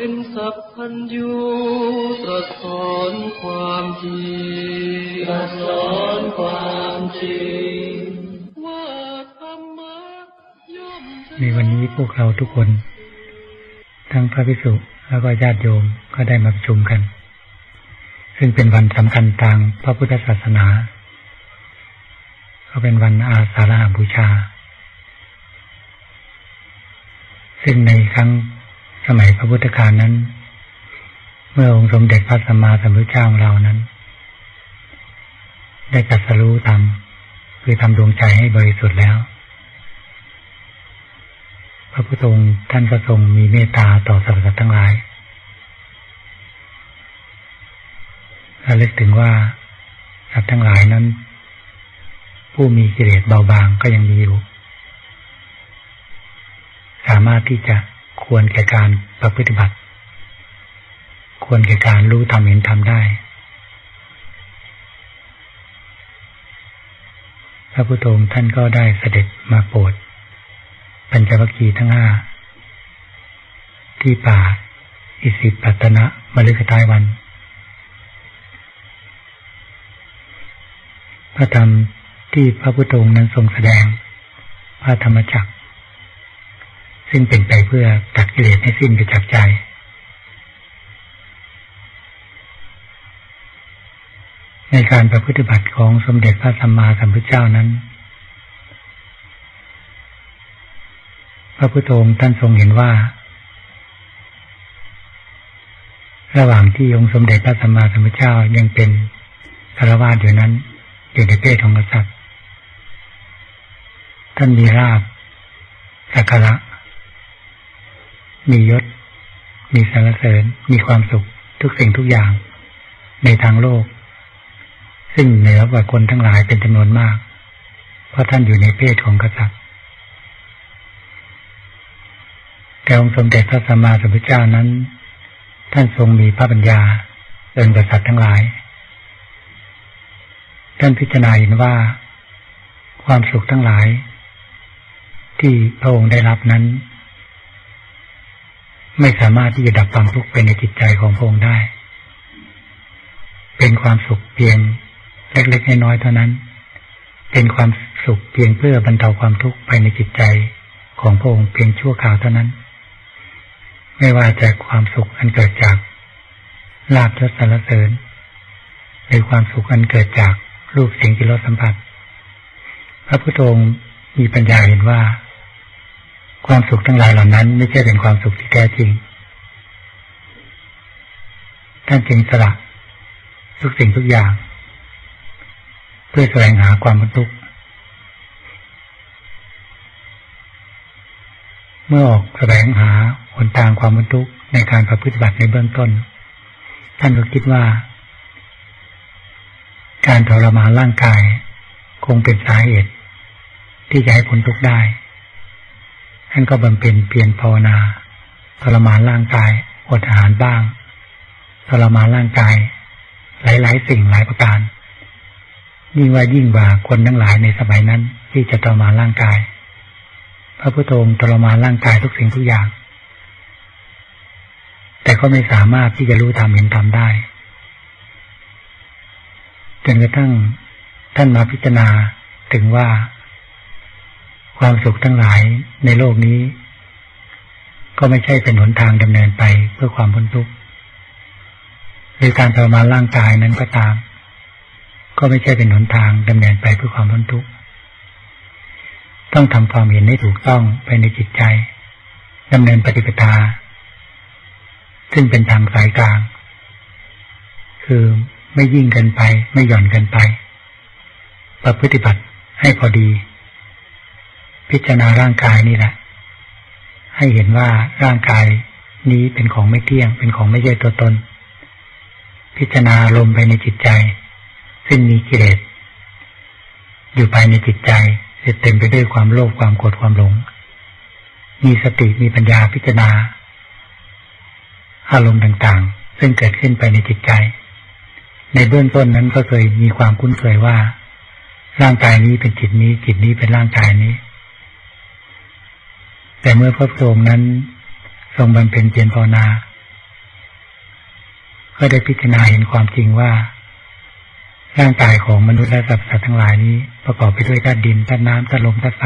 เป็นสัพพัญญูตรัสสอนความจริงตรัสสอนความจริงว่าธรรมะย่อมในวันนี้พวกเราทุกคน ทั้งพระภิกษุแล้วก็ญาติโยมก็ได้มาประชุมกัน ซึ่งเป็นวันสำคัญทางพระพุทธศาสนา ก็เป็นวันอาสาฬหบูชา ซึ่งในครั้ง สมัยพระพุทธกาลนั้น เมื่อองค์สมเด็จพระสัมมาสัมพุทธเจ้าของเรานั้น ได้ตรัสรู้ธรรมคือทำดวงใจให้บริสุทธิ์แล้ว พระพุทธองค์ท่านก็ทรงมีเมตตาต่อสรรพสัตว์ทั้งหลายและลึกถึงว่าสัตว์ทั้งหลายนั้น ผู้มีกิเลสเบาบางก็ยังมีอยู่ สามารถที่จะ ควรแก่การประพฤติบัติ ควรแก่การรู้ทำเห็นทำได้ พระพุทธองค์ท่านก็ได้เสด็จมาโปรดปัญจวัคคีย์ทั้งห้าที่ป่า อิสิปัตนะมฤคทายวัน พระธรรมที่พระพุทธองค์นั้นทรงแสดงพระธรรมจักร ซึ่งเป็นไปเพื่อตัดกิเลสให้สิ้นไปจากใจ ในการประพฤติบัติของสมเด็จพระสัมมาสัมพุทธเจ้านั้น พระพุทธองค์ท่านทรงเห็นว่า ระหว่างที่องค์สมเด็จพระสัมมาสัมพุทธเจ้ายังเป็นคารวาสอยู่นั้นอยู่ในเพศของกษัตริย์ท่านมีราบสักการะ มียศ มีสรรเสริญ มีความสุขทุกสิ่งทุกอย่าง ในทางโลก ซึ่งเหนือกว่าคนทั้งหลายเป็นจำนวนมาก เพราะท่านอยู่ในเพศของกษัตริย์แต่องค์สมเด็จพระสัมมาสัมพุทธเจ้านั้น ท่านทรงมีพระปัญญาเกินกษัตริย์ทั้งหลาย ท่านพิจารณาเห็นว่าความสุขทั้งหลาย ที่พระองค์ได้รับนั้น ไม่สามารถที่จะดับความทุกข์ไปในจิตใจของพระองค์ได้ เป็นความสุขเพียงเล็กๆน้อยๆเท่านั้น เป็นความสุขเพียงเพื่อบรรเทาความทุกข์ภายในจิตใจของพระองค์เพียงชั่วคราวเท่านั้น ไม่ว่าจะความสุขอันเกิดจากลาภยศสรรเสริญ หรือความสุขอันเกิดจากรูปเสียงกิรสสัมผัส พระพุทธองค์มีปัญญาเห็นว่า ความสุขทั้งหลายเหล่านั้น ไม่ใช่เป็นความสุขที่แท้จริง ท่านจึงสละทุกสิ่งทุกอย่าง เพื่อแสวงหาความบรรทุกเมื่อออกแสวงหาหนทางความบรรทุกในการประพฤติบัติในเบื้องต้น ท่านก็คิดว่า การทรมานร่างกาย คงเป็นสาเหตุที่จะให้พ้นทุกข์ได้ ท่านก็บำเพ็ญเพียรภาวนาทรมานร่างกายอดอาหารบ้างทรมานร่างกาย หลาย ๆ สิ่งหลายประการ ยิ่งว่ายิ่งกว่าคนทั้งหลายในสมัยนั้น ที่จะทรมานร่างกาย พระพุทธองค์ทรมานร่างกายทุกสิ่งทุกอย่าง แต่ก็ไม่สามารถที่จะรู้ธรรมเห็นธรรมได้จนกระทั่งท่านมาพิจารณาถึงว่า ความสุขทั้งหลายในโลกนี้ ก็ไม่ใช่เป็นหนทางดำเนินไปเพื่อความพ้นทุกข์หรือการทรมานร่างกายนั้นก็ตาม ก็ไม่ใช่เป็นหนทางดำเนินไปเพื่อความพ้นทุกข์ต้องทำความเห็นให้ถูกต้องไปในจิตใจดำเนินปฏิปทา ซึ่งเป็นทางสายกลาง คือไม่ยิ่งเกินไป ไม่หย่อนเกินไป ประพฤติบัติให้พอดี พิจารณาร่างกายนี่แหละ ให้เห็นว่าร่างกายนี้เป็นของไม่เที่ยง เป็นของไม่ใช่ตัวตน พิจารณาลมไปในจิตใจ ซึ่งมีกิเลสอยู่ภายในจิตใจเต็มไปด้วยความโลภความโกรธความหลง มีสติมีปัญญาพิจารณา อารมณ์ต่างๆ ซึ่งเกิดขึ้นไปในจิตใจ ในเบื้องต้นนั้นก็เคยมีความคุ้นเคยว่า ร่างกายนี้เป็นจิตนี้ จิตนี้เป็นร่างกายนี้ แต่เมื่อพระพุทองค์นั้น ทรงบำเพ็ญเพียรภาวนา ก็ได้พิจารณาเห็นความจริงว่า ร่างกายของมนุษย์และสัตว์ทั้งหลายนี้ ประกอบไปด้วยธาตุดินธาตุน้ำธาตุลมธาตุไฟ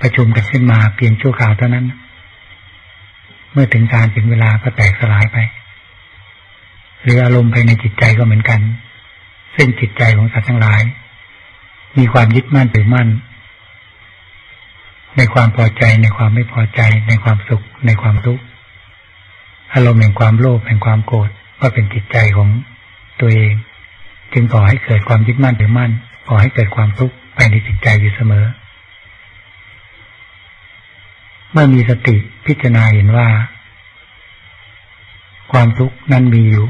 ประชุมกันขึ้นมาเพียงชั่วคราวเท่านั้น เมื่อถึงการถึงเวลาก็แตกสลายไป หรืออารมณ์ภายในจิตใจก็เหมือนกัน ซึ่งจิตใจของสัตว์ทั้งหลาย มีความยึดมั่นถือมั่น ในความพอใจในความไม่พอใจ ในความสุข ในความทุกข์อารมณ์แห่งความโลภแห่งความโกรธก็เป็นจิตใจของตัวเอง จึงก่อให้เกิดความยึดมั่นถือมั่นก่อให้เกิดความทุกข์ภายในจิตใจอยู่เสมอ เมื่อมีสติพิจารณาเห็นว่า ความทุกข์นั้นมีอยู่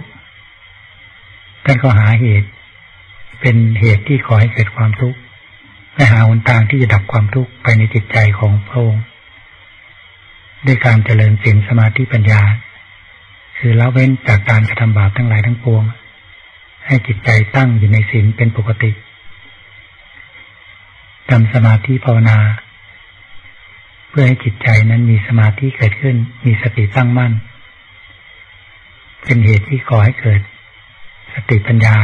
ท่านก็หาเหตุ เป็นเหตุที่ขอให้เกิดความทุกข์ และหาหนทางที่จะดับความทุกข์ไปในจิตใจของพระองค์ด้วยการเจริญศีลสมาธิปัญญา คือละเว้นจากการกระทำบาปทั้งหลายทั้งปวง ให้จิตใจตั้งอยู่ในศีลเป็นปกติทำสมาธิภาวนา เพื่อให้จิตใจนั้นมีสมาธิเกิดขึ้น มีสติตั้งมั่น เป็นเหตุที่ก่อให้เกิด สติปัญญา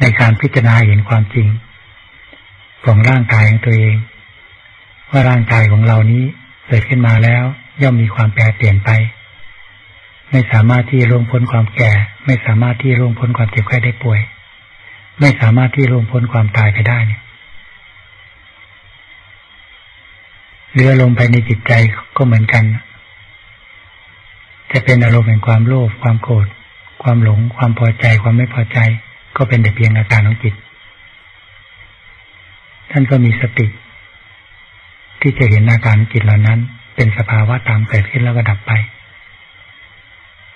ในการพิจารณาเห็นความจริง ของร่างกายของตัวเอง ว่าร่างกายของเรานี้เกิดขึ้นมาแล้วย่อมมีความแปรเปลี่ยนไป ไม่สามารถที่ร่วงพ้นความแก่ ไม่สามารถที่ร่วงพ้นความเจ็บไข้ได้ป่วย ไม่สามารถที่ร่วงพ้นความตายไปได้เนี่ยเรือลงไปในจิตใจก็เหมือนกัน จะเป็นอารมณ์แห่งความโลภความโกรธความหลง ความพอใจ ความไม่พอใจ ก็เป็นแต่เพียงอาการของจิต ท่านก็มีสติ ที่จะเห็นอาการจิตเหล่านั้น เป็นสภาวะตามเกิดขึ้นแล้วก็ดับไป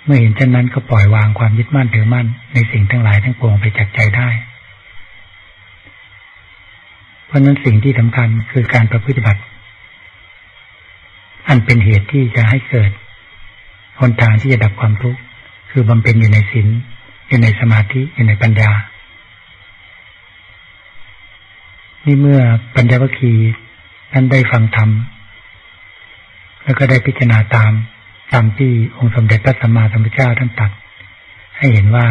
เมื่อเห็นเช่นนั้นก็ปล่อยวางความยึดมั่นถือมั่นในสิ่งทั้งหลายทั้งปวงไปจากใจได้ เพราะนั้นสิ่งที่สำคัญคือการประพฤติบัติ อันเป็นเหตุที่จะให้เกิดหนทางที่จะดับความทุกข์คือบำเพ็ญอยู่ในศีลอยู่ในสมาธิอยู่ในปัญญา นี่เมื่อปัญญวคคีนั้นได้ฟังธรรม แล้วก็ได้พิจารณาตามตามที่องค์สมเด็จพระสัมมาสัมพุทธเจ้าท่านตัด ให้เห็นว่า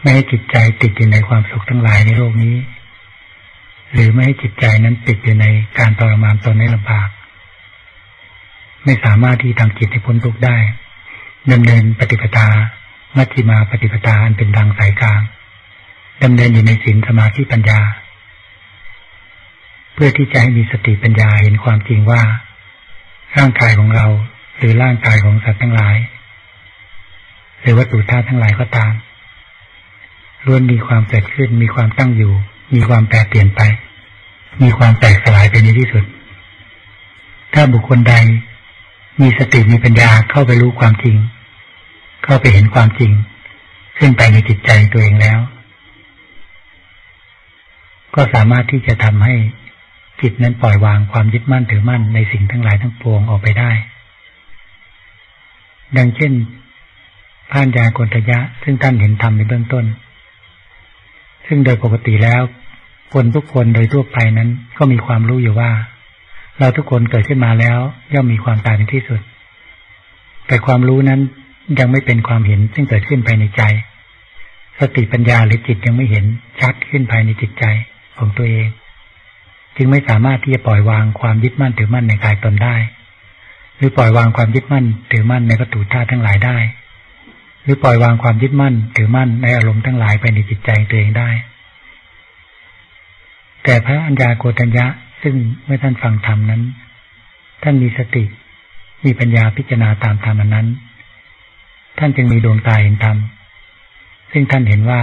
ไม่ให้จิตใจติดอยู่ในความสุขทั้งหลายในโลกนี้ หรือไม่ให้จิตใจนั้นติดอยู่ในการทรมานตนในลำบาก ไม่สามารถที่ทำจิตให้พ้นทุกข์ได้ดำเนินปฏิปทา มัชฌิมาปฏิปทาอันเป็นทางสายกลาง ดำเนินอยู่ในศีลสมาธิปัญญา เพื่อที่จะให้มีสติปัญญาเห็นความจริงว่า ร่างกายของเรา หรือร่างกายของสัตว์ทั้งหลาย หรือวัตถุธาตุทั้งหลายก็ตามล้วนมีความเกิดขึ้น มีความตั้งอยู่ มีความแปรเปลี่ยนไป มีความแตกสลายไปในที่สุด ถ้าบุคคลใด มีสติมีปัญญาเข้าไปรู้ความจริง เข้าไปเห็นความจริง ขึ้นไปในจิตใจตัวเองแล้ว ก็สามารถที่จะทำให้จิตนั้นปล่อยวางความยึดมั่นถือมั่นในสิ่งทั้งหลายทั้งปวงออกไปได้ ดังเช่นพานยากนทยะ ซึ่งท่านเห็นธรรมในเบื้องต้น ซึ่งโดยปกติแล้วคนทุกคนโดยทั่วไปนั้นก็มีความรู้อยู่ว่า เราทุกคนเกิดขึ้นมาแล้วย่อมมีความตายในที่สุด แต่ความรู้นั้นยังไม่เป็นความเห็นซึ่งเกิดขึ้นภายในใจ สติปัญญาหรือจิตยังไม่เห็นชัดขึ้นภายในจิตใจ ของตัวเอง จึงไม่สามารถที่จะปล่อยวางความยึดมั่นถือมั่นในกายตนได้ หรือปล่อยวางความยึดมั่นถือมั่นในวัตถุธาตุทั้งหลายได้ หรือปล่อยวางความยึดมั่นถือมั่นในอารมณ์ทั้งหลายไปในจิตใจตัวเองได้ แต่พระอัญญาโกฏัญญะซึ่งเมื่อท่านฟังธรรมนั้น ท่านมีสติมีปัญญาพิจารณาตามธรรมนั้น ท่านจึงมีดวงตาเห็นธรรมซึ่งท่านเห็นว่า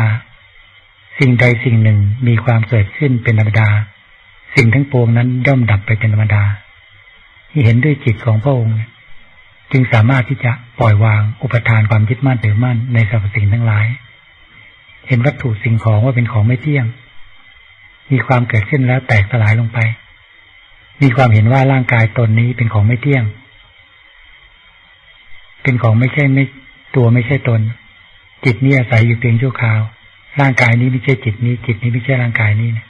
สิ่งใดสิ่งหนึ่งมีความเกิดขึ้นเป็นธรรมดา สิ่งทั้งปวงนั้นย่อมดับไปเป็นธรรมดา ที่เห็นด้วยจิตของพระองค์ จึงสามารถที่จะปล่อยวางอุปทานความยึดมั่นถือมั่นในสรรพสิ่งทั้งหลาย เห็นวัตถุสิ่งของว่าเป็นของไม่เที่ยง มีความเกิดขึ้นแล้วแตกสลายลงไป มีความเห็นว่าร่างกายตนนี้เป็นของไม่เที่ยง เป็นของไม่ใช่ไม่ตัวไม่ใช่ตน จิตนี้อาศัยอยู่เพียงชั่วคราว ร่างกายนี้ไม่ใช่จิตนี้ จิตนี้ไม่ใช่ร่างกายนี้นี่ย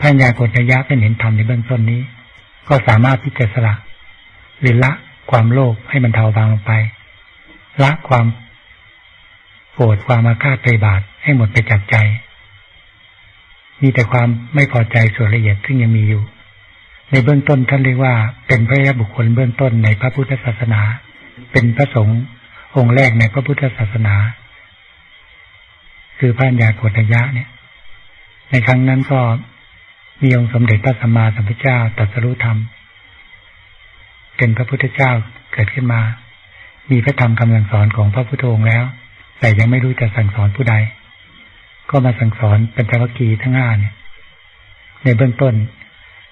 พัญญากฏยะเป็นเห็นธรรมในเบื้องต้นนี้ ก็สามารถที่จะสละหรือละความโลภให้มันเทาบางลงไป ละความโกรธความอาฆาตพยาบาทให้หมดไปจากใจ มีแต่ความไม่พอใจส่วนละเอียดซึ่งยังมีอยู่ ในเบื้องต้นท่านเรียกว่า เป็นพระยาบุคคลเบื้องต้นในพระพุทธศาสนา เป็นพระสงฆ์องค์แรกในพระพุทธศาสนา คือพระญาโกฏยะเนี่ย ในครั้งนั้นก็มีองค์สมเด็จพระสัมมาสัมพุทธเจ้าตรัสรู้ธรรมเป็นพระพุทธเจ้าเกิดขึ้นมา มีพระธรรมคำสั่งสอนของพระพุทธองค์แล้ว แต่ยังไม่รู้จะสั่งสอนผู้ใด ก็มาสั่งสอนเป็นจวัคคีทั้งห้าเนี่ย ในเบื้องต้น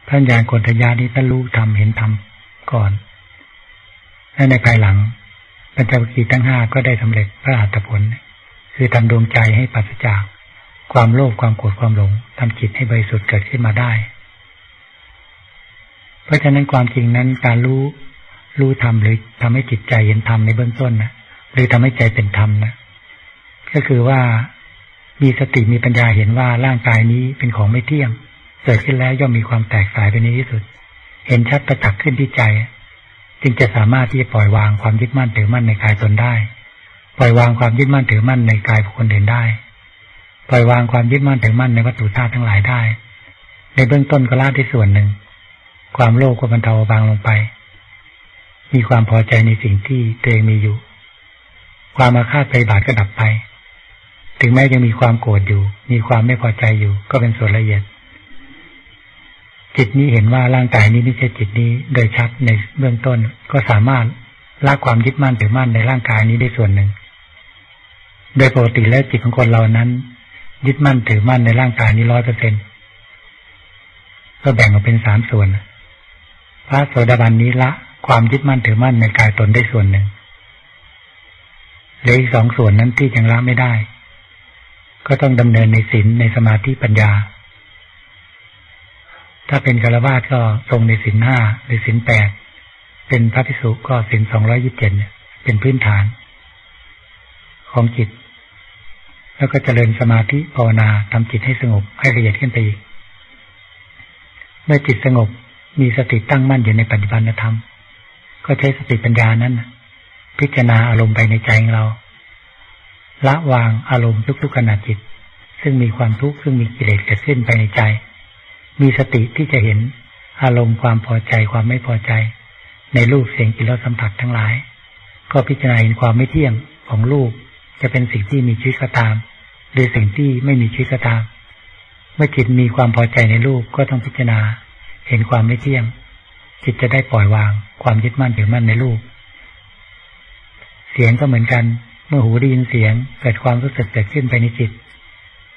ท่านยานโกฏยานี้ท่านรู้ธรรมเห็นธรรมก่อนและในภายหลังปัญจวัคคีย์ทั้งห้าก็ได้สำเร็จพระอัตผล คือทำดวงใจให้ปัสจาก ความโลภความโกรธความหลงทำจิตให้บริสุทธิ์เกิดขึ้นมาได้ เพราะฉะนั้นความจริงนั้นการรู้รู้ธรรมหรือทำให้จิตใจเห็นธรรมในเบื้องต้นนะหรือทำให้ใจเป็นธรรมนะก็คือว่ามีสติมีปัญญาเห็นว่าร่างกายนี้เป็นของไม่เที่ยงเกิดขึ้นแล้วย่อมมีความแตกสายไปในที่สุด เห็นชัดประจักษ์ขึ้นที่ใจ จึงจะสามารถที่จะปล่อยวางความยึดมั่นถือมั่นในกายตนได้ ปล่อยวางความยึดมั่นถือมั่นในกายบุคคลอื่นได้ ปล่อยวางความยึดมั่นถือมั่นในวัตถุธาตุทั้งหลายได้ ในเบื้องต้นก็ละที่ส่วนหนึ่ง ความโลภก็บรรเทาบางลงไป มีความพอใจในสิ่งที่ตัวเองมีอยู่ ความอาฆาตพยบาทก็ดับไป ถึงแม้ยังมีความโกรธอยู่ มีความไม่พอใจอยู่ ก็เป็นส่วนละเอียด จิตนี้เห็นว่าร่างกายนี้ไม่ใช่จิตนี้โดยชัดในเบื้องต้นก็สามารถละความยึดมั่นถือมั่นในร่างกายนี้ได้ส่วนหนึ่ง โดยปกติแล้วจิตของคนเรานั้น ยึดมั่นถือมั่นในร่างกายนี้ร้อยเปอร์เซ็นก็แบ่งออกเป็นสามส่วน พระโสดาบันนี้ละความยึดมั่นถือมั่นในกายตนได้ส่วนหนึ่งเหลืออีกสองส่วนนั้นที่ยังละไม่ได้ ก็ต้องดำเนินในศีลในสมาธิปัญญา ถ้าเป็นคารวาสก็ทรงในสินห้าหรือสินแปดเป็นพระภิกษุก็สินสองร้อยิบเจ็ดเป็นพื้นฐาน ของจิต แล้วก็เจริญสมาธิภาวนาทำจิตให้สงบให้ละเอียดขึ้นไปอีกเมื่อจิตสงบมีสติตั้งมั่นอยู่ในปัจจุบันธรรม ก็ใช้สติปัญญานั้น พิจารณาอารมณ์ไปในใจของเรา ละวางอารมณ์ทุกๆขณะจิต ซึ่งมีความทุกข์ซึ่งมีกิเลสเกิดขึ้นไปในใจ มีสติที่จะเห็นอารมณ์ความพอใจความไม่พอใจ ในรูปเสียงกลิ่นรสสัมผัสทั้งหลาย ก็พิจารณาเห็นความไม่เที่ยงของรูปจะเป็นสิ่งที่มีชีวิตก็ตาม หรือสิ่งที่ไม่มีชีวิตก็ตามเมื่อจิตมีความพอใจในรูปก็ต้องพิจารณา เห็นความไม่เที่ยง จิตจะได้ปล่อยวาง ความยึดมั่นถือมั่นในรูป เสียงก็เหมือนกัน เมื่อหูได้ยินเสียง เกิดความรู้สึกเกิดขึ้นภายในจิต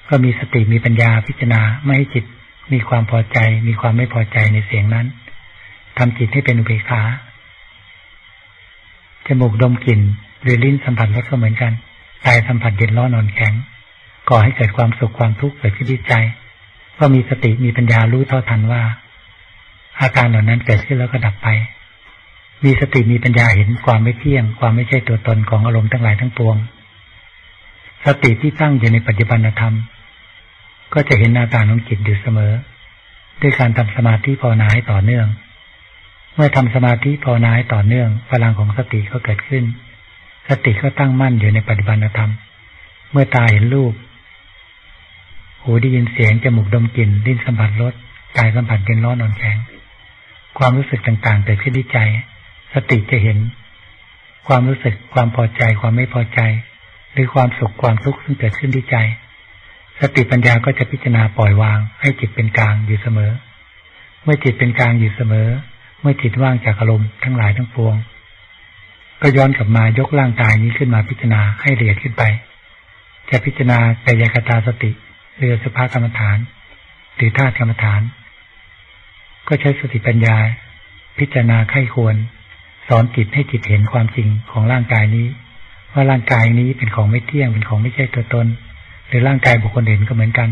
ก็มีสติมีปัญญาพิจารณาไม่ให้จิต มีความพอใจ มีความไม่พอใจในเสียงนั้นทำจิตให้เป็นอุเบกขาจมูกดมกลิ่นหรือลิ้นสัมผัสรสก็เหมือนกันกายสัมผัสเย็นร้อนนอนแข็ง ก่อให้เกิดความสุขความทุกข์เกิดขึ้นที่ใจ ก็มีสติมีปัญญารู้เท่าทันว่า อาการเหล่านั้นเกิดขึ้นแล้วก็ดับไป มีสติมีปัญญาเห็นความไม่เที่ยง ความไม่ใช่ตัวตนของอารมณ์ทั้งหลายทั้งปวง สติที่ตั้งอยู่ในปัจจุบันธรรม ก็จะเห็นอาการของจิตอยู่เสมอ ด้วยการทำสมาธิภาวนาให้ต่อเนื่อง เมื่อทำสมาธิภาวนาให้ต่อเนื่อง พลังของสติก็เกิดขึ้น สติก็ตั้งมั่นอยู่ในปัจจุบันธรรม เมื่อตาเห็นรูป หูได้ยินเสียงจมูกดมกลิ่นลิ้นสัมผัสรสกายสัมผัสเย็นร้อนนอนแข็ง ความรู้สึกต่างๆเกิดขึ้นที่ใจ สติจะเห็น ความรู้สึกความพอใจความไม่พอใจ หรือความสุขความทุกข์ซึ่งเกิดขึ้นที่ใจ สติปัญญาก็จะพิจารณาปล่อยวาง ให้จิตเป็นกลางอยู่เสมอ เมื่อจิตเป็นกลางอยู่เสมอ เมื่อจิตว่างจากอารมณ์ทั้งหลายทั้งปวง ก็ย้อนกลับมายกร่างกายนี้ขึ้นมาพิจารณาให้ละเอียดขึ้นไป จะพิจารณากายกตาสติ เรือสภากรรมฐานหรือธาตุกรรมฐาน ก็ใช้สติปัญญา พิจารณาไข้ควร สอนจิตให้จิตเห็นความจริงของร่างกายนี้ ว่าร่างกายนี้เป็นของไม่เที่ยงเป็นของไม่ใช่ตัวตน หรือร่างกายบุคคลอื่นก็เหมือนกัน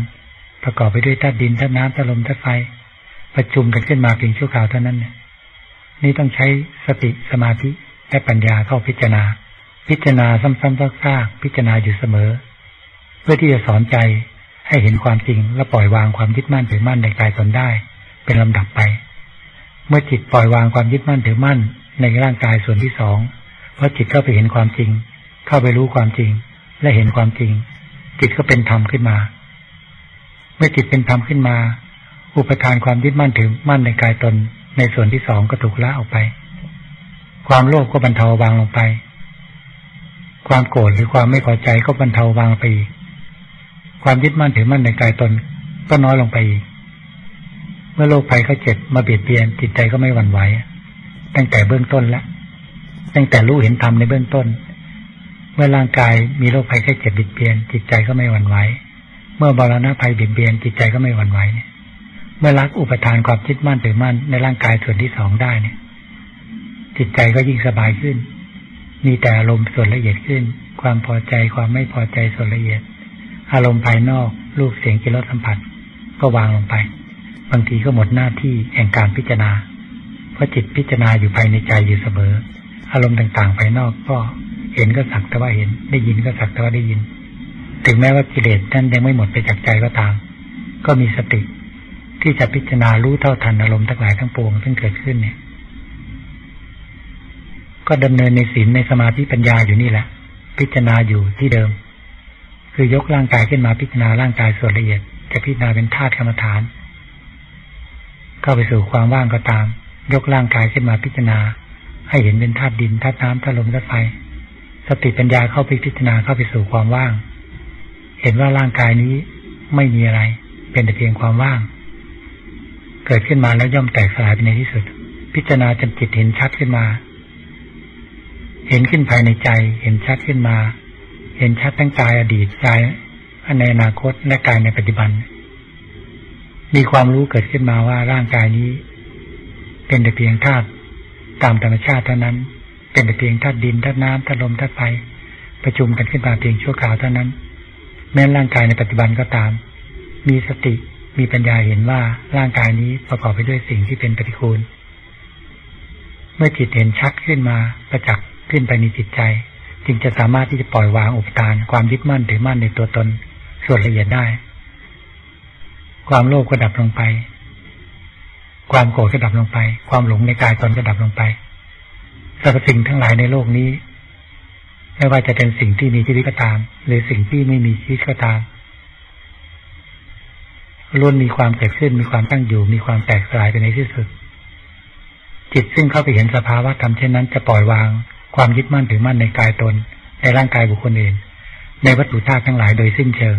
ประกอบไปด้วยธาตุดินธาตุน้ำธาตุลมธาตุไฟประชุมกันขึ้นมาเพียงชั่วคราวเท่านั้นนี่ยนี่ต้องใช้สติสมาธิและปัญญาเข้าพิจารณา พิจารณาซ้ำๆซากๆพิจารณาอยู่เสมอ เพื่อที่จะสอนใจ ให้เห็นความจริงและปล่อยวางความยึดมั่นถือมั่นในกายตนได้ เป็นลำดับไป เมื่อจิตปล่อยวางความยึดมั่นถือมั่นในร่างกายส่วนที่สองเพราะจิตเข้าไปเห็นความจริง เข้าไปรู้ความจริง และเห็นความจริง จิตก็เป็นธรรมขึ้นมา เมื่อจิตเป็นธรรมขึ้นมา อุปทานความยึดมั่นถือมั่นในกายตน ในส่วนที่สองก็ถูกละออกไป ความโลภก็บรรเทาบางลงไป ความโกรธหรือความไม่พอใจก็บรรเทาบางไปอีก ความยึดมั่นถือมั่นในกายตนก็น้อยลงไปอีก เมื่อโรคภัยเขาเจ็บมาเบียดเบียนจิตใจก็ไม่หวั่นไหวตั้งแต่เบื้องต้นแล้วตั้งแต่รู้เห็นธรรมในเบื้องต้น เมื่อร่างกายมีโรคภัยแค่เจ็บบิดเบียน จิตใจก็ไม่หวั่นไหว เมื่อบรณะภัยบิดเบียน จิตใจก็ไม่หวั่นไหวเนี่ย เมื่อรักอุปทานความคิดมั่นถือมั่นในร่างกายส่วนที่สองได้เนี่ย จิตใจก็ยิ่งสบายขึ้น มีแต่อารมณ์ส่วนละเอียดขึ้น ความพอใจความไม่พอใจส่วนละเอียด อารมณ์ภายนอกรูปเสียงกิริยสัมผัส ก็วางลงไป บางทีก็หมดหน้าที่แห่งการพิจารณา เพราะจิตพิจารณาอยู่ภายในใจอยู่เสมอ อารมณ์ต่างๆภายนอกก็เห็นก็สักแต่ว่าเห็น ได้ยินก็สักแต่ว่าได้ยิน ถึงแม้ว่ากิเลสนั้นยังไม่หมดไปจากใจก็ตาม ก็มีสติ ที่จะพิจารณารู้เท่าทันอารมณ์ทั้งหลายทั้งปวงซึ่งเกิดขึ้นเนี่ย ก็ดำเนินในศีลในสมาธิปัญญาอยู่นี่แหละ พิจารณาอยู่ที่เดิม คือยกร่างกายขึ้นมาพิจารณาร่างกายส่วนละเอียด จะพิจารณาเป็นธาตุกรรมฐาน เข้าไปสู่ความว่างก็ตาม ยกร่างกายขึ้นมาพิจารณา ให้เห็นเป็นธาตุดินธาตุน้ำธาตุลมธาตุไฟสติปัญญาเข้าไปพิจารณาเข้าไปสู่ความว่าง เห็นว่าร่างกายนี้ไม่มีอะไร เป็นแต่เพียงความว่าง เกิดขึ้นมาแล้วย่อมแตกสลายไปในที่สุด พิจารณาจนจิตเห็นชัดขึ้นมา เห็นขึ้นภายในใจ เห็นชัดขึ้นมา เห็นชัดทั้งกายอดีตกายในอนาคตและกายในปัจจุบัน มีความรู้เกิดขึ้นมาว่าร่างกายนี้ เป็นแต่เพียงธาตุตามธรรมชาติเท่านั้น เป็นแต่เพียงธาตุดินธาตุน้ำธาตุลมธาตุไฟประชุมกันขึ้นมาเพียงชั่วคราวเท่านั้น แม้ร่างกายในปัจจุบันก็ตาม มีสติมีปัญญาเห็นว่าร่างกายนี้ประกอบไปด้วยสิ่งที่เป็นปฏิคูล เมื่อจิตเห็นชัดขึ้นมาประจักษ์ขึ้นไปในจิตใจ จึงจะสามารถที่จะปล่อยวางอุปทาน ความยึดมั่นถือมั่นในตัวตนส่วนละเอียดได้ ความโลภก็ดับลงไป ความโกรธก็ดับลงไป ความหลงในกายตนก็ดับลงไปสรรพสิ่งทั้งหลายในโลกนี้ ไม่ว่าจะเป็นสิ่งที่มีชีวิตก็ตาม หรือสิ่งที่ไม่มีชีวิตก็ตามล้วนมีความเกิดขึ้นมีความตั้งอยู่ มีความแตกสลายไปในที่สุด จิตซึ่งเข้าไปเห็นสภาวะธรรมเช่นนั้น จะปล่อยวาง ความยึดมั่นถือมั่นในกายตน ในร่างกายบุคคลอื่น ในวัตถุธาตุทั้งหลายโดยสิ้นเชิง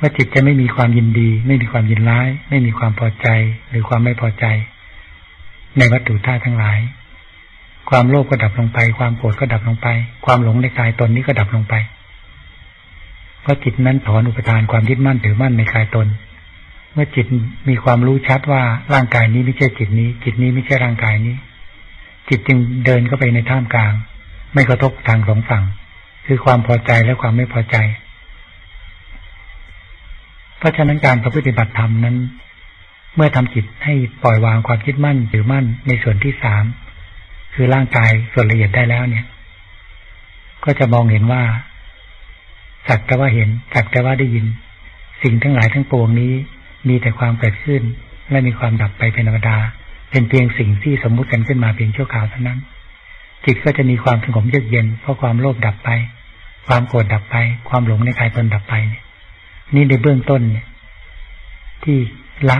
ว่าจิตจะไม่มีความยินดี ไม่มีความยินร้าย ไม่มีความพอใจ หรือความไม่พอใจ ในวัตถุธาตุทั้งหลาย ความโลภก็ดับลงไป ความโกรธก็ดับลงไป ความหลงในกายตนนี้ก็ดับลงไปเพราะจิตนั้นถอนอุปทานความยึดมั่นถือมั่นในกายตน เมื่อจิตมีความรู้ชัดว่าร่างกายนี้ไม่ใช่จิตนี้ จิตนี้ไม่ใช่ร่างกายนี้ จิตจึงเดินเข้าไปในท่ามกลาง ไม่กระทบทางสองฝั่ง คือความพอใจและความไม่พอใจ เพราะฉะนั้นการประพฤติบัติธรรมนั้น เมื่อทำจิตให้ปล่อยวางความคิดมั่นหรือมั่นในส่วนที่สามคือร่างกายส่วนละเอียดได้แล้วเนี่ย ก็จะมองเห็นว่าสักแต่ว่าเห็นสักแต่ว่าได้ยิน สิ่งทั้งหลายทั้งปวงนี้ มีแต่ความเกิดขึ้น และมีความดับไปเป็นธรรมดา เป็นเพียงสิ่งที่สมมุติกันขึ้นมาเพียงชั่วคราวเท่านั้น จิตก็จะมีความสงบเยือกเย็นเพราะความโลภดับไป ความโกรธดับไป ความหลงในกายตนดับไปเนี่ยนี่ในเบื้องต้นเนี่ย ที่ละ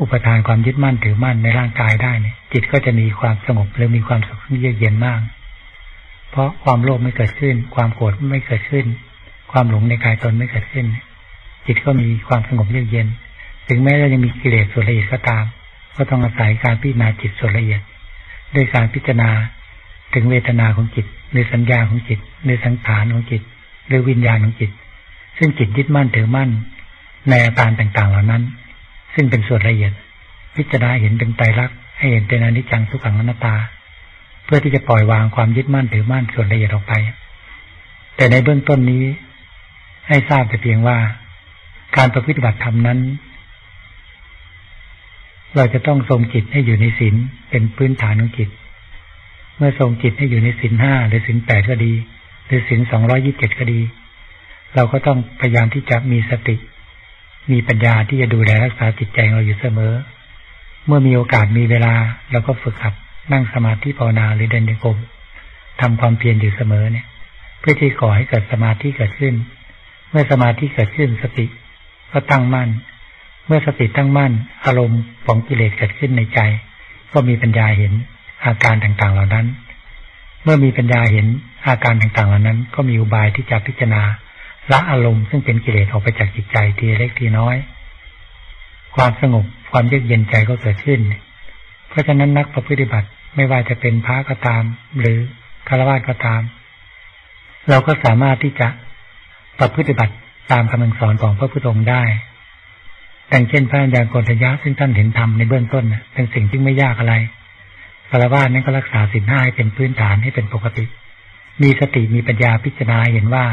อุปทานความยึดมั่นถือมั่นในร่างกายได้เนี่ย จิตก็จะมีความสงบหรือมีความสุขเยือกเย็นมาก เพราะความโลภไม่เกิดขึ้น ความโกรธไม่เกิดขึ้น ความหลงในกายตนไม่เกิดขึ้น จิตก็มีความสงบเยือกเย็น ถึงแม้เรายังมีกิเลสส่วนละเอียดก็ตาม ก็ต้องอาศัยการพิจารณาจิตส่วนละเอียดด้วยการพิจารณาถึงเวทนาของจิตหรือสัญญาของจิตหรือสังขารของจิตหรือวิญญาณของจิต ซึ่งจิตยึดมั่นถือมั่น ในอาการต่างๆเหล่านั้น ซึ่งเป็นส่วนละเอียด พิจารณาเห็นเป็นไตรลักษณ์ให้เห็นเป็นอนิจจังทุกขังอนัตตา เพื่อที่จะปล่อยวางความยึดมั่นถือมั่นส่วนละเอียดออกไป แต่ในเบื้องต้นนี้ ให้ทราบแต่เพียงว่า การประพฤติบัติธรรมนั้น เราจะต้องทรงจิตให้อยู่ในศีลเป็นพื้นฐานของจิต เมื่อทรงจิตให้อยู่ในศีลห้าหรือศีลแปดก็ดี หรือศีลสองร้อยิบเจ็ดก็ดี เราก็ต้องพยายามที่จะมีสติ มีปัญญาที่จะดูแลรักษาจิตใจเราอยู่เสมอ เมื่อมีโอกาสมีเวลาเราก็ฝึกขับนั่งสมาธิภาวนาหรือเดินโยกมทำความเพียรอยู่เสมอเนี่ย เพื่อที่ก่อให้เกิดสมาธิเกิดขึ้น เมื่อสมาธิเกิดขึ้นสติ ก็ตั้งมั่น เมื่อสติตั้งมั่น อารมณ์ของกิเลสเกิดขึ้นในใจ ก็มีปัญญาเห็นอาการต่างๆเหล่านั้น เมื่อมีปัญญาเห็นอาการต่างๆเหล่านั้น ก็มีอุบายที่จะพิจารณาละอารมณ์ซึ่งเป็นกิเลสออกไปจากจิตใจทีเล็กทีน้อย ความสงบความเยือกเย็นใจก็เกิดขึ้น เพราะฉะนั้นนักปฏิบัติไม่ว่าจะเป็นพระก็ตาม หรือฆราวาสก็ตาม เราก็สามารถที่จะประพฤติบัติตามคำสอนของพระพุทธองค์ได้ ดังเช่นพระอัญญาโกณฑยะซึ่งท่านเห็นธรรมในเบื้องต้นเป็นสิ่งที่ไม่ยากอะไรฆรวาสนั้นก็รักษาสินห้าให้เป็นพื้นฐานให้เป็นปกติ มีสติมีปัญญาพิจารณาเห็นว่า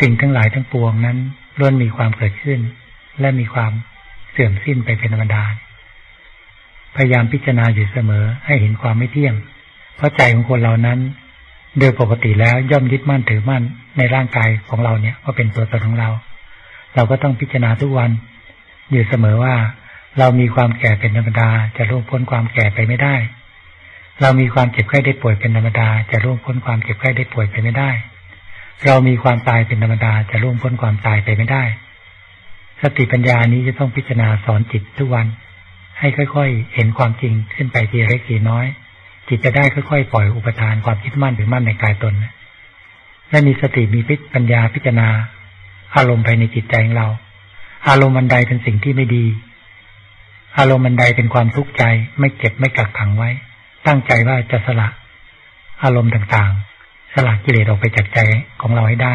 สิ่งทั้งหลายทั้งปวงนั้นล้วนมีความเกิดขึ้น และมีความเสื่อมสิ้นไปเป็นธรรมดา พยายามพิจารณาอยู่เสมอให้เห็นความไม่เที่ยง เพราะใจของคนเรานั้น โดยปกติแล้วย่อมยึดมั่นถือมั่นในร่างกายของเราเนี่ยว่าเป็นตัวตนของเรา เราก็ต้องพิจารณาทุกวัน อยู่เสมอว่า เรามีความแก่เป็นธรรมดา จะล่วงพ้นความแก่ไปไม่ได้ เรามีความเจ็บไข้ได้ป่วยเป็นธรรมดา จะล่วงพ้นความเจ็บไข้ได้ป่วยไปไม่ได้ เรามีความตายเป็นธรรมดา จะล่วงพ้นความตายไปไม่ได้ สติปัญญานี้จะต้องพิจารณาสอนจิตทุกวัน ให้ค่อยๆ เห็นความจริงขึ้นไปทีเล็กทีน้อย จิตจะได้ค่อยๆ ปล่อยอุปทานความคิดมั่นหรือมั่นในกายตนและมีสติมีพิปัญญาพิจารณา อารมณ์ภายในจิตใจของเรา อารมณ์มันใดเป็นสิ่งที่ไม่ดี อารมณ์มันใดเป็นความทุกข์ใจ ไม่เก็บไม่กักขังไว้ ตั้งใจว่าจะสละ อารมณ์ต่างๆ สละกิเลสออกไปจากใจของเราให้ได้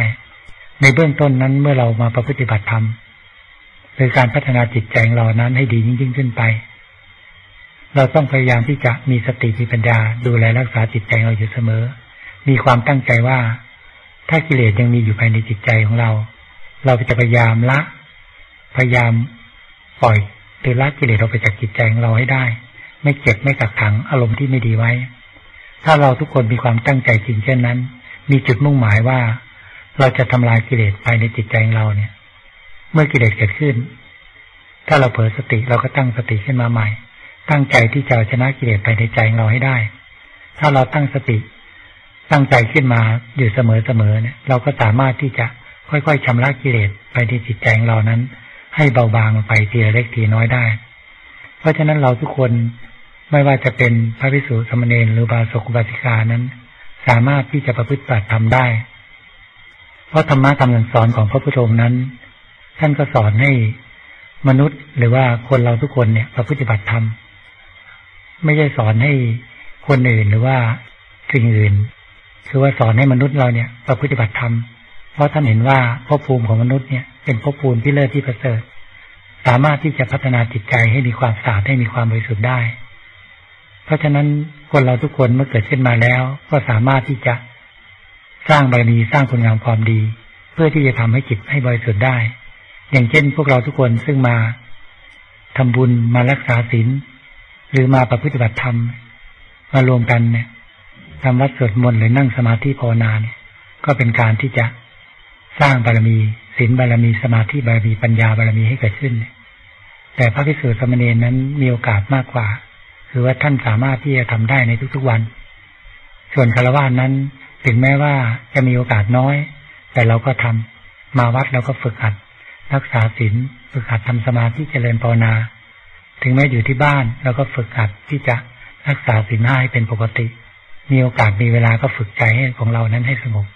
ในเบื้องต้นนั้นเมื่อเรามาประพฤติบัติธรรมหรือการพัฒนาจิตใจของเรานั้นให้ดียิ่งขึ้นไป เราต้องพยายามที่จะมีสติมีปัญญาดูแลรักษาจิตใจเราอยู่เสมอ มีความตั้งใจว่า ถ้ากิเลสยังมีอยู่ภายในจิตใจของเรา เราจะพยายามละ พยายามปล่อยหรือละกิเลสออกไปจากจิตใจของเราให้ได้ ไม่เก็บไม่กักขังอารมณ์ที่ไม่ดีไว้ ถ้าเราทุกคนมีความตั้งใจจริงเช่นนั้น มีจุดมุ่งหมายว่า เราจะทำลายกิเลสภายในจิตใจของเราเนี่ย เมื่อกิเลสเกิดขึ้น ถ้าเราเผลอสติเราก็ตั้งสติขึ้นมาใหม่ ตั้งใจที่จะชนะกิเลสภายในใจของเราให้ได้ ถ้าเราตั้งสติตั้งใจขึ้นมาอยู่เสมอๆเนี่ย เราก็สามารถที่จะค่อยๆชำระกิเลสภายในจิตใจของเรานั้น ให้เบาบางไปทีละเล็กทีน้อยได้ เพราะฉะนั้นเราทุกคนไม่ว่าจะเป็นพระภิกษุสมณีหรือบาสกบาสิกานั้น สามารถที่จะประพฤติปฏิธรรมได้ เพราะธรรมะคำสอนของพระพุทธองค์นั้น ท่านก็สอนให้มนุษย์หรือว่าคนเราทุกคนเนี่ยประพฤติบัติธรรมไม่ใช่สอนให้คนอื่นหรือว่าสิ่งอื่น คือว่าสอนให้มนุษย์เราเนี่ยประพฤติบัติธรรม เพราะท่านเห็นว่าภพภูมิของมนุษย์เนี่ยเป็นภพภูมิที่เลิศที่ประเสริฐ สามารถที่จะพัฒนาจิตใจให้มีความสะอาดให้มีความบริสุทธิ์ได้ เพราะฉะนั้นคนเราทุกคนเมื่อเกิดขึ้นมาแล้ว ก็สามารถที่จะสร้างบารมีสร้างคุณงามความดี เพื่อที่จะทำให้จิตให้บริสุทธิ์ได้ อย่างเช่น พวกเราทุกคนซึ่งมาทำบุญมารักษาศีลหรือมาประพฤติบัติธรรมมารวมกันเนี่ยทำวัดสวดมนต์หรือนั่งสมาธิภาวนาเนี่ย ก็เป็นการที่จะ สร้างบารมีศีลบารมีสมาธิบารมีปัญญาบารมีให้เกิดขึ้น แต่พระภิกษุสมณีนั้นมีโอกาสมากกว่า คือว่าท่านสามารถที่จะทำได้ในทุกๆวัน ส่วนคารวะนั้นถึงแม้ว่าจะมีโอกาสน้อย แต่เราก็ทำมาวัดเราก็ฝึกหัด รักษาศีลฝึกหัดทำสมาธิเจริญภาวนา ถึงแม้อยู่ที่บ้านเราก็ฝึกหัดที่จะรักษาสิ่งห้าให้เป็นปกติ มีโอกาสมีเวลาก็ฝึกใจให้ของเรานั้นให้สงบ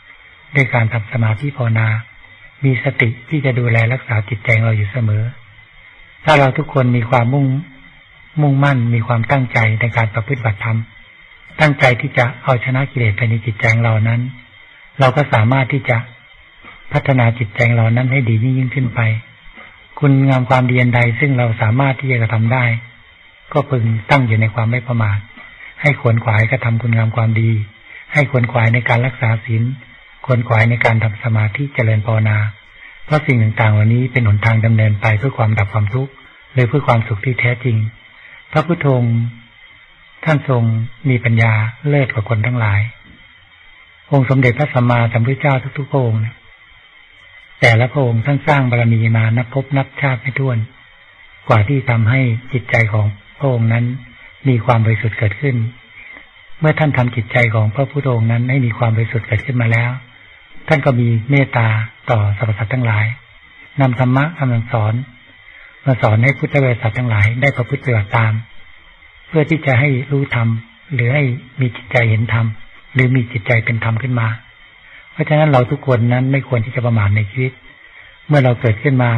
ด้วยการทำสมาธิภาวนา มีสติที่จะดูแลรักษาจิตใจเราอยู่เสมอ ถ้าเราทุกคนมีความมุ่งมุ่งมั่นมีความตั้งใจในการประพฤติบัติธรรม ตั้งใจที่จะเอาชนะกิเลสภายในจิตใจเรานั้น เราก็สามารถที่จะพัฒนาจิตใจเรานั้นให้ดียิ่งขึ้นไป คุณงามความดีอันใดซึ่งเราสามารถที่จะกระทำได้ ก็พึงตั้งอยู่ในความไม่ประมาท ให้ขวนขวายกระทำคุณงามความดี ให้ขวนขวายในการรักษาศีล ขวนขวายในการทำสมาธิเจริญภาวนา เพราะสิ่งต่างๆเหล่านี้เป็นหนทางดำเนินไปเพื่อความดับความทุกข์หรือเพื่อความสุขที่แท้จริง พระพุทโธท่านทรงมีปัญญาเลิศกว่าคนทั้งหลาย องค์สมเด็จพระสัมมาสัมพุทธเจ้าทุกๆองค์แต่ละพระองค์ท่านสร้างบารมีมานับพบนับชาติไม่ถ้วน กว่าที่ทำให้จิตใจของพระองค์นั้นมีความบริสุทธิ์เกิดขึ้น เมื่อท่านทำจิตใจของพระพุทธองค์นั้นให้มีความบริสุทธิ์เกิดขึ้นมาแล้ว ท่านก็มีเมตตาต่อสรรพสัตว์ทั้งหลายนำธรรมะคำสอนมาสอนให้พุทธบริษัททั้งหลายได้ประพฤติปฏิบัติตาม เพื่อที่จะให้รู้ธรรมหรือให้มีจิตใจเห็นธรรมหรือมีจิตใจเป็นธรรมขึ้นมา เพราะฉะนั้นเราทุกคนนั้นไม่ควรที่จะประมาทในชีวิต เมื่อเราเกิดขึ้นมา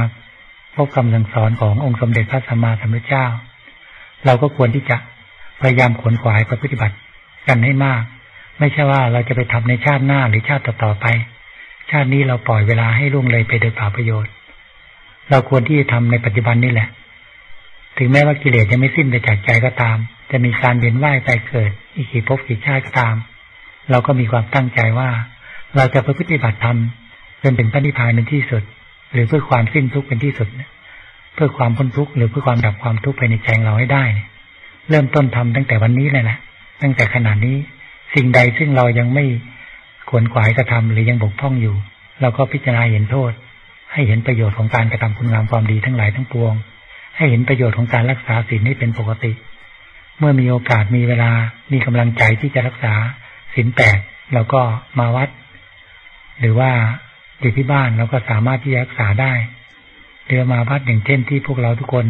พบคำสั่งสอนขององค์สมเด็จพระสัมมาสัมพุทธเจ้า เราก็ควรที่จะพยายามขวนขวายประพฤติบัติกันให้มาก ไม่ใช่ว่าเราจะไปทำในชาติหน้าหรือชาติต่อๆไป ชาตินี้เราปล่อยเวลาให้ล่วงเลยไปโดยเปล่าประโยชน์ เราควรที่จะทำในปัจจุบันนี่แหละ ถึงแม้ว่ากิเลสจะไม่สิ้นไปจากใจก็ตาม จะมีการเวียนว่ายไปเกิด อีกกี่ภพกี่ชาติก็ตาม เราก็มีความตั้งใจว่า เราจะประพฤติบัติธรรมเป็นเป็นพระนิพพานเป็นที่สุด หรือเพื่อความสิ้นทุกข์เป็นที่สุดเพื่อความพ้นทุกข์หรือเพื่อความดับความทุกข์ภายในใจเราให้ได้เริ่มต้นทำตั้งแต่วันนี้เลยแหละตั้งแต่ขณะนี้สิ่งใดซึ่งเรายังไม่ ขวนขวายกระทำหรือยังบกพร่องอยู่ เราก็พิจารณาเห็นโทษ ให้เห็นประโยชน์ของการกระทำคุณงามความดีทั้งหลายทั้งปวง ให้เห็นประโยชน์ของการรักษาศีลให้เป็นปกติ เมื่อมีโอกาสมีเวลามีกำลังใจที่จะรักษาศีลแปดเราก็มาวัด หรือว่าอยู่ที่บ้านเราก็สามารถที่จะรักษาได้เรือมาวัดอย่างเช่นที่พวกเราทุกคน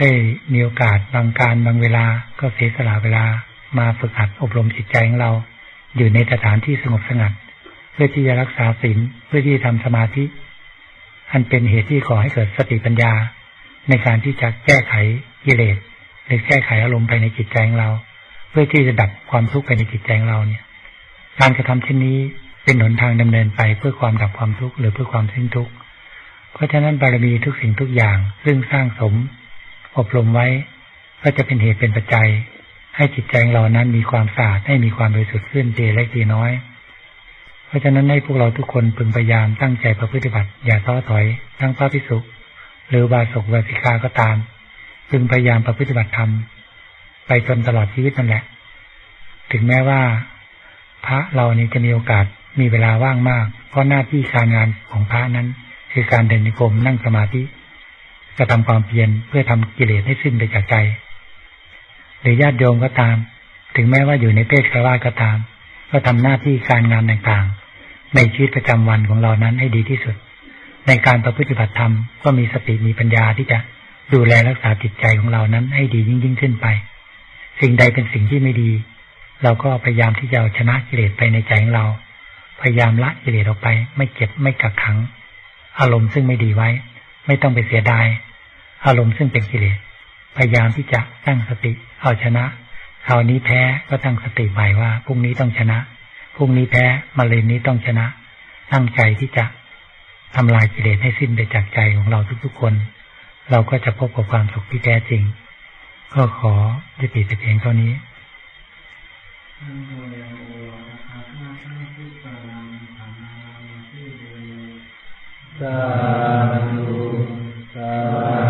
ได้มีโอกาสบางการบางเวลาก็เสียสละเวลามาฝึกหัดอบรมจิตใจของเรา อยู่ในสถานที่สงบสงัด เพื่อที่จะรักษาศีลเพื่อที่จะทำสมาธิ อันเป็นเหตุที่ขอให้เกิดสติปัญญา ในการที่จะแก้ไขกิเลสหรือแก้ไขอารมณ์ภายในจิตใจของเรา เพื่อที่จะดับความทุกข์ภายในจิตใจของเราเนี่ย การกระทำเช่นนี้เป็นหนทางดำเนินไปเพื่อความดับความทุกข์หรือเพื่อความสิ้นทุกข์เพราะฉะนั้นบารมีทุกสิ่งทุกอย่าง ซึ่งสร้างสม อบรมไว้ ก็จะเป็นเหตุเป็นปัจจัย ให้จิตใจเรานั้นมีความสะอาดให้มีความบริสุทธิ์ขึ้นเดเล็กดีน้อย เพราะฉะนั้นให้พวกเราทุกคนพึงพยายามตั้งใจประพฤติบัติ อย่าท้อถอย ทั้งพระพิสุหรือบาศกบาสิกาก็ตาม พึงพยายามประพฤติบัติธรรมไปจนตลอดชีวิตนั่นแหละ ถึงแม้ว่า พระเรานี้จะมีโอกาสมีเวลาว่างมาก เพราะหน้าที่การงานของพระนั้น คือการเดินในกรมนั่งสมาธิกระทำความเพียรเพื่อทำกิเลสให้สิ้นไปจากใจ รือญาติโยมก็ตาม ถึงแม้ว่าอยู่ในเพศคารวะก็ตาม ก็ทำหน้าที่การงานต่างๆ ในชีวิตประจำวันของเรานั้นให้ดีที่สุด ในการประพฤติบัติธรรมก็มีสติมีปัญญาที่จะดูแลรักษาจิตใจของเรานั้นให้ดียิ่งยิ่งขึ้นไป สิ่งใดเป็นสิ่งที่ไม่ดี เราก็พยายามที่จะเอาชนะกิเลสไปในใจของเรา พยายามละกิเลสออกไป ไม่เก็บไม่กักขัง อารมณ์ซึ่งไม่ดีไว้ ไม่ต้องไปเสียดาย อารมณ์ซึ่งเป็นกิเลส พยายามที่จะตั้งสติเอาชนะคราวนี้แพ้ก็ตั้งสติใหม่ว่าพรุ่งนี้ต้องชนะพรุ่งนี้แพ้มาเลนนี้ต้องชนะ ตั้งใจที่จะทำลายกิเลสให้สิ้นไปจากใจของเราทุกๆคน เราก็จะพบกับความสุขที่แท้จริง ก็ขอยุติแต่เพียงเท่านี้สาธุสาธุ